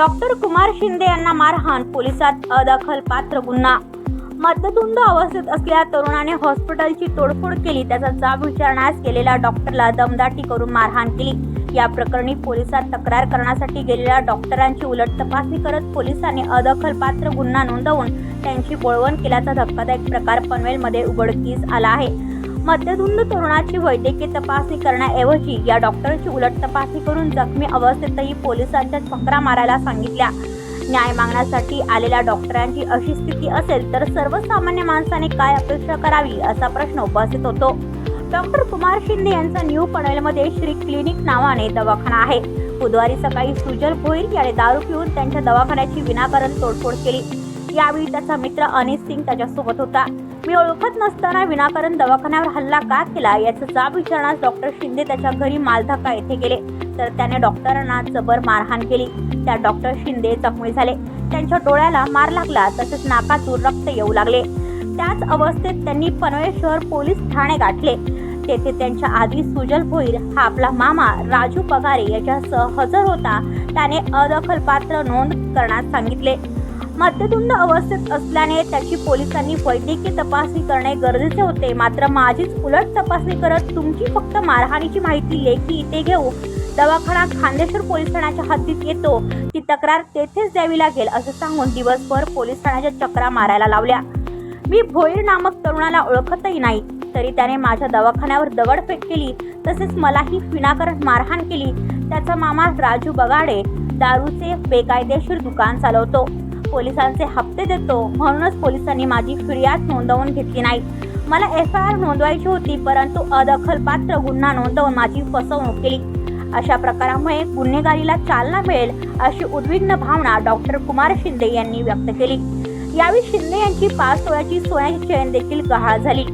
Doctor Kumar Shinde यांना मारहाण पोलिसात अदखल पात्र गुन्हा. मद्यधुंद अवस्थेत असलेल्या तरुणाने हॉस्पिटलची तोडफोड केली त्याचा जाब विचारण्यास गेलेल्या डॉक्टरला दमदाटी करून मारहाण केली. या प्रकरणी पोलिसात तक्रार करण्यासाठी गेलेल्या डॉक्टरांची उलट तपासणी करत पोलिसांनी अदखल पात्र गुन्हा नोंदवून त्यांची बोळवण केल्याचा धक्कादायक प्रकार पनवेलमध्ये उघडकीस आला आहे. मद्यधुंद तरुणाची वैद्यकीय तपासणी करण्याऐवजी या डॉक्टरची उलट तपासणी करून जखमी अवस्थेतही पोलिसांच्या चक्रा मारायला सांगितल्या. न्याय मागण्यासाठी आलेल्या डॉक्टरांची अशी स्थिती असेल तर सर्वसामान्य माणसाने काय अपेक्षा करावी असा प्रश्न उपस्थित होतो. डॉक्टर कुमार शिंदे यांचा न्यू पनवेलमध्ये श्री क्लिनिक नावाने दवाखाना आहे. बुधवारी सकाळी सुजल भोईर याने दारू पिऊन त्यांच्या दवाखान्याची विनाकारण तोडफोड केली. यावेळी त्याचा मित्र अनिस सिंग त्याच्यासोबत होता. मी ओळखत नसताना विनाकारण दवाखान्यावर हल्ला का केला याचा जाब विचारण्यास डॉक्टर शिंदे त्याच्या घरी मालधक्का येथे गेले. तर त्याने डॉक्टरांना जबर मारहाण केली. त्या डॉक्टर शिंदे जखमी झाले. त्यांच्या डोळ्याला मार लागला तसेच नाकातून रक्त येऊ लागले. त्याच अवस्थेत त्यांनी पनवेल शहर पोलीस ठाणे गाठले. तेथे त्यांच्या आधी सुजल भोईर हा आपला मामा राजू पगारे याच्यासह हजर होता. त्याने अदखलपात्र नोंद करण्यास सांगितले. मद्यधुंद अवस्थेत असल्याने त्याची पोलिसांनी वैद्यकीय तपासणी करणे गरजेचे होते. मात्र माझीच उलट तपासणी करत तुमची फक्त मारहाणीची माहिती लेखी इथे घेऊ. दवाखाना खांदेश्वर पोलीस ठाण्याच्या हद्दीत येतो. ती तक्रार तेथेच द्यावी लागेल असं सांगून दिवसभर पोलीस ठाण्याच्या चक्रा मारायला लावल्या. मी भोईर नामक तरुणाला ओळखतही नाही. तरी त्याने माझ्या दवाखान्यावर दगडफेक केली. तसेच मलाही विनाकारण मारहाण केली. त्याचा मामा राजू बगाडे दारूचे बेकायदेशीर दुकान चालवतो. पोलिसांचे हप्ते देतो. म्हणूनच पोलिसांनी माझी फिर्याद नोंदवून घेतली नाही. मला एफ आय आर नोंदवायची होती परंतु अदखलपात्र गुन्हा नोंदवून माझी फसवणूक केली. अशा प्रकारामुळे गुन्हेगारीला चालना मिळेल अशी उद्विग्न भावना डॉक्टर कुमार शिंदे यांनी व्यक्त केली. यावेळी शिंदे यांची पाच तोळ्याची सोन्याची चयन देखील गहाळ झाली.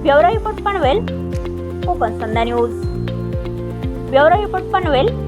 Bureau report Panvel Konkan Sandhya news. Bureau report Panvel